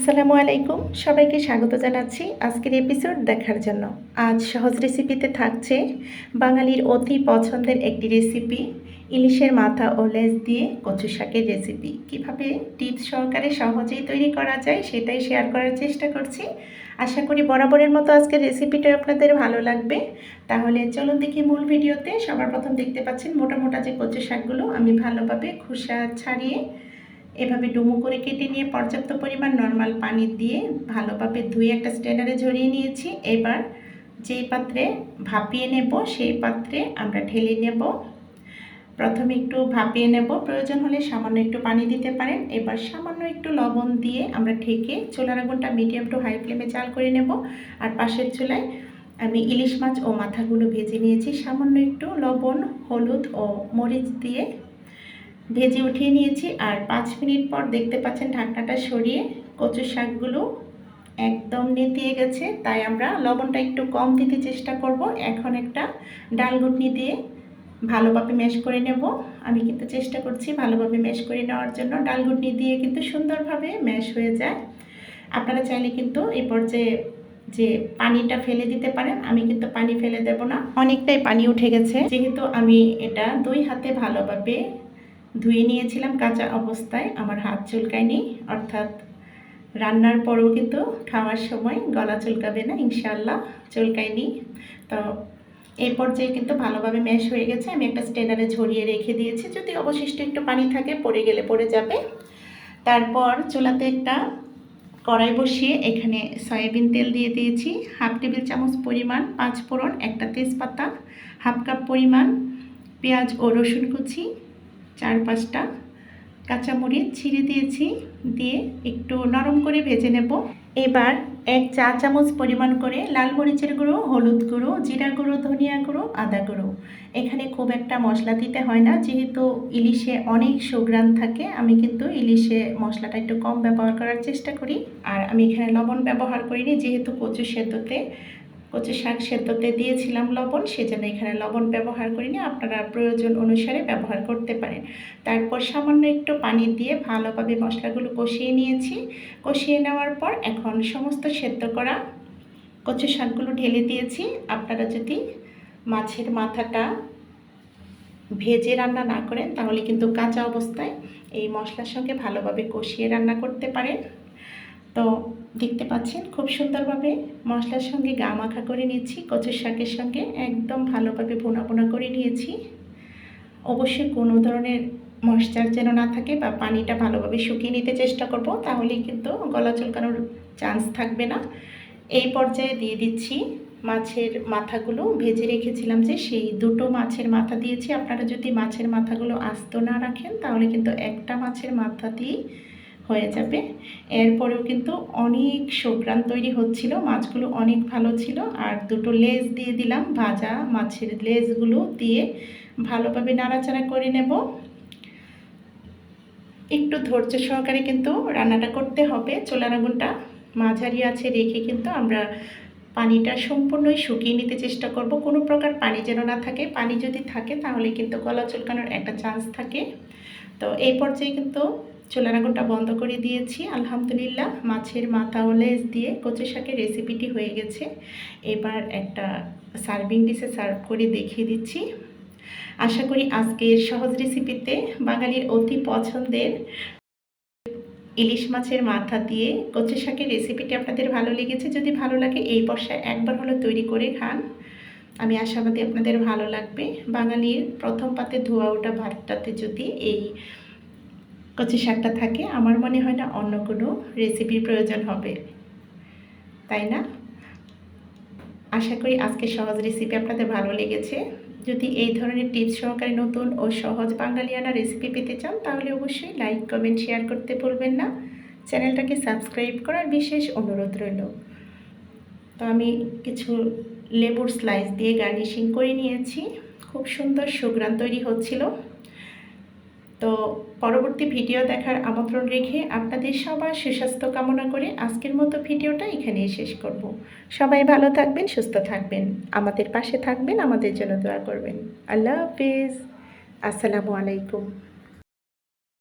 আসসালামু আলাইকুম। সবাইকে স্বাগত জানাচ্ছি আজকের এপিসোড দেখার জন্য। আজ সহজ রেসিপিতে থাকছে বাঙালির অতি পছন্দের একটি রেসিপি ইলিশের মাথা ও লেজ দিয়ে কচু শাকের রেসিপি কীভাবে টিপস সহকারে সহজেই তৈরি করা যায় সেটাই শেয়ার করার চেষ্টা করছি। আশা করি বরাবরের মতো আজকের রেসিপিটা আপনাদের ভালো লাগবে। তাহলে চলুন দেখি মূল ভিডিওতে সবার প্রথম দেখতে পাচ্ছেন মোটা মোটা যে কচু শাকগুলো আমি ভালোভাবে খোসা ছাড়িয়ে এভাবে ডুমু করে কেটে নিয়ে পর্যাপ্ত পরিমাণ নর্মাল পানি দিয়ে ভালোভাবে ধুয়ে একটা স্ট্যান্ডারে ঝরিয়ে নিয়েছি। এবার যেই পাত্রে ভাপিয়ে নেব, সেই পাত্রে আমরা ঢেলে নেব। প্রথমে একটু ভাপিয়ে নেব। প্রয়োজন হলে সামান্য একটু পানি দিতে পারেন। এবার সামান্য একটু লবণ দিয়ে আমরা ঢেকে চুলার আগুনটা মিডিয়াম টু হাই ফ্লেমে চাল করে নেব। আর পাশের চুলায় আমি ইলিশ মাছ ও মাথাগুলো ভেজে নিয়েছি। সামান্য একটু লবণ, হলুদ ও মরিচ দিয়ে ভেজে উঠিয়ে নিয়েছি আর পাঁচ মিনিট পর দেখতে পাচ্ছেন ঢাকনাটা সরিয়ে কচু শাকগুলো একদম নেতিয়ে গেছে। তাই আমরা লবণটা একটু কম দিতে চেষ্টা করব। এখন একটা ডাল ঘুটনি দিয়ে ভালোভাবে ম্যাশ করে নেব। আমি কিন্তু চেষ্টা করছি ভালোভাবে ম্যাশ করে নেওয়ার জন্য। ডাল ঘুটনি দিয়ে কিন্তু সুন্দরভাবে ম্যাশ হয়ে যায়। আপনারা চাইলে কিন্তু এই পর্যায়ে যে পানিটা ফেলে দিতে পারেন, আমি কিন্তু পানি ফেলে দেব না। অনেকটাই পানি উঠে গেছে। যেহেতু আমি এটা দুই হাতে ভালোভাবে ধুয়ে নিয়েছিলাম কাঁচা অবস্থায়, আমার হাত চুলকায়নি। অর্থাৎ রান্নার পরেও কিন্তু খাওয়ার সময় গলা চুলকাবে না ইনশাল্লাহ চুলকায়নি। তো এই পর্যায়ে কিন্তু ভালোভাবে ম্যাশ হয়ে গেছে, আমি একটা স্টেনারে ঝরিয়ে রেখে দিয়েছি। যদি অবশিষ্ট একটু পানি থাকে, পড়ে গেলে পড়ে যাবে। তারপর চুলাতে একটা কড়াই বসিয়ে এখানে সয়াবিন তেল দিয়ে দিয়েছি। হাফ টেবিল চামচ পরিমাণ পাঁচ ফোড়ন, একটা তেজপাতা, হাফ কাপ পরিমাণ পেঁয়াজ ও রসুন কুচি চার পাঁচটা কাঁচামরিচ ছিঁড়ে দিয়েছি, দিয়ে একটু নরম করে ভেজে নেব। এবার এক চা চামচ পরিমাণ করে লাল মরিচের গুঁড়ো, হলুদ গুঁড়ো, জিরা গুঁড়ো, ধনিয়া গুঁড়ো, আদা গুঁড়ো। এখানে খুব একটা মশলা দিতে হয় না, যেহেতু ইলিশে অনেক সুগ্রান থাকে, আমি কিন্তু ইলিশে মশলাটা একটু কম ব্যবহার করার চেষ্টা করি। আর আমি এখানে লবণ ব্যবহার করিনি, যেহেতু কচু সেদ্ধতে কচু শাক সেদ্ধতে দিয়েছিলাম লবণ, সেজন্য এখানে লবণ ব্যবহার করিনি। আপনারা প্রয়োজন অনুসারে ব্যবহার করতে পারেন। তারপর সামান্য একটু পানি দিয়ে ভালোভাবে মশলাগুলো কষিয়ে নিয়েছি। কষিয়ে নেওয়ার পর এখন সমস্ত সেদ্ধ করা কচু শাকগুলো ঢেলে দিয়েছি। আপনারা যদি মাছের মাথাটা ভেজে রান্না না করেন, তাহলে কিন্তু কাঁচা অবস্থায় এই মশলার সঙ্গে ভালোভাবে কষিয়ে রান্না করতে পারেন। তো দেখতে পাচ্ছেন, খুব সুন্দরভাবে মশলার সঙ্গে গা মাখা করে নিয়েছি, কচুর শাকের সঙ্গে একদম ভালোভাবে বোনা বোনা করে নিয়েছি। অবশ্যই কোনো ধরনের মশচার যেন না থাকে বা পানিটা ভালোভাবে শুকিয়ে নিতে চেষ্টা করব, তাহলেই কিন্তু গলা চুলকানোর চান্স থাকবে না। এই পর্যায়ে দিয়ে দিচ্ছি মাছের মাথাগুলো। ভেজে রেখেছিলাম যে সেই দুটো মাছের মাথা দিয়েছি। আপনারা যদি মাছের মাথাগুলো আস্ত না রাখেন, তাহলে কিন্তু একটা মাছের মাথা দিয়েই হয়ে যাবে। এরপরেও কিন্তু অনেক সুগ্রান তৈরি হচ্ছিল, মাছগুলো অনেক ভালো ছিল। আর দুটো লেজ দিয়ে দিলাম, ভাজা মাছের লেজগুলো দিয়ে ভালোভাবে নাড়াচাড়া করে নেব। একটু ধৈর্য সহকারে কিন্তু রান্নাটা করতে হবে। চোলার আগুনটা মাঝারি আছে রেখে কিন্তু আমরা পানিটা সম্পূর্ণই শুকিয়ে নিতে চেষ্টা করব। কোনো প্রকার পানি যেন না থাকে। পানি যদি থাকে তাহলে কিন্তু গলা চুলকানোর একটা চান্স থাকে। তো এই পর্যায়ে কিন্তু চুলার আগুনটা বন্ধ করে দিয়েছি। আলহামদুলিল্লাহ, মাছের মাথা ও লেজ দিয়ে কচু শাকের রেসিপিটি হয়ে গেছে। এবার একটা সার্ভিং ডিশে সার্ভ করে দেখিয়ে দিচ্ছি। আশা করি আজকের সহজ রেসিপিতে বাঙালির অতি পছন্দের ইলিশ মাছের মাথা দিয়ে কচু শাকের রেসিপিটি আপনাদের ভালো লেগেছে। যদি ভালো লাগে, এই বর্ষায় একবার হলো তৈরি করে খান। আমি আশাবাদী আপনাদের ভালো লাগবে। বাঙালির প্রথম পাতে ধোয়া ওটা ভাতটাতে যদি এই কচি শাকটা থাকে, আমার মনে হয় না অন্য কোনো রেসিপির প্রয়োজন হবে। তাই না? আশা করি আজকে সহজ রেসিপি আপনাদের ভালো লেগেছে। যদি এই ধরনের টিপস সহকারে নতুন ও সহজ বাঙালিয়ানা রেসিপি পেতে চান, তাহলে অবশ্যই লাইক কমেন্ট শেয়ার করতে ভুলবেন না। চ্যানেলটাকে সাবস্ক্রাইব করার বিশেষ অনুরোধ রইল। তো আমি কিছু লেবুর স্লাইস দিয়ে গার্নিশিং করে নিয়েছি। খুব সুন্দর সুগ্রান তৈরি হচ্ছিল। তো পরবর্তী ভিডিও দেখার আমন্ত্রণ রেখে আপনাদের সবার সুস্বাস্থ্য কামনা করে আজকের মতো ভিডিওটা এখানেই শেষ করব। সবাই ভালো থাকবেন, সুস্থ থাকবেন। আমাদের পাশে থাকবেন, আমাদের জন্য দোয়া করবেন। আল্লাহ হাফিজ। আসসালামু আলাইকুম।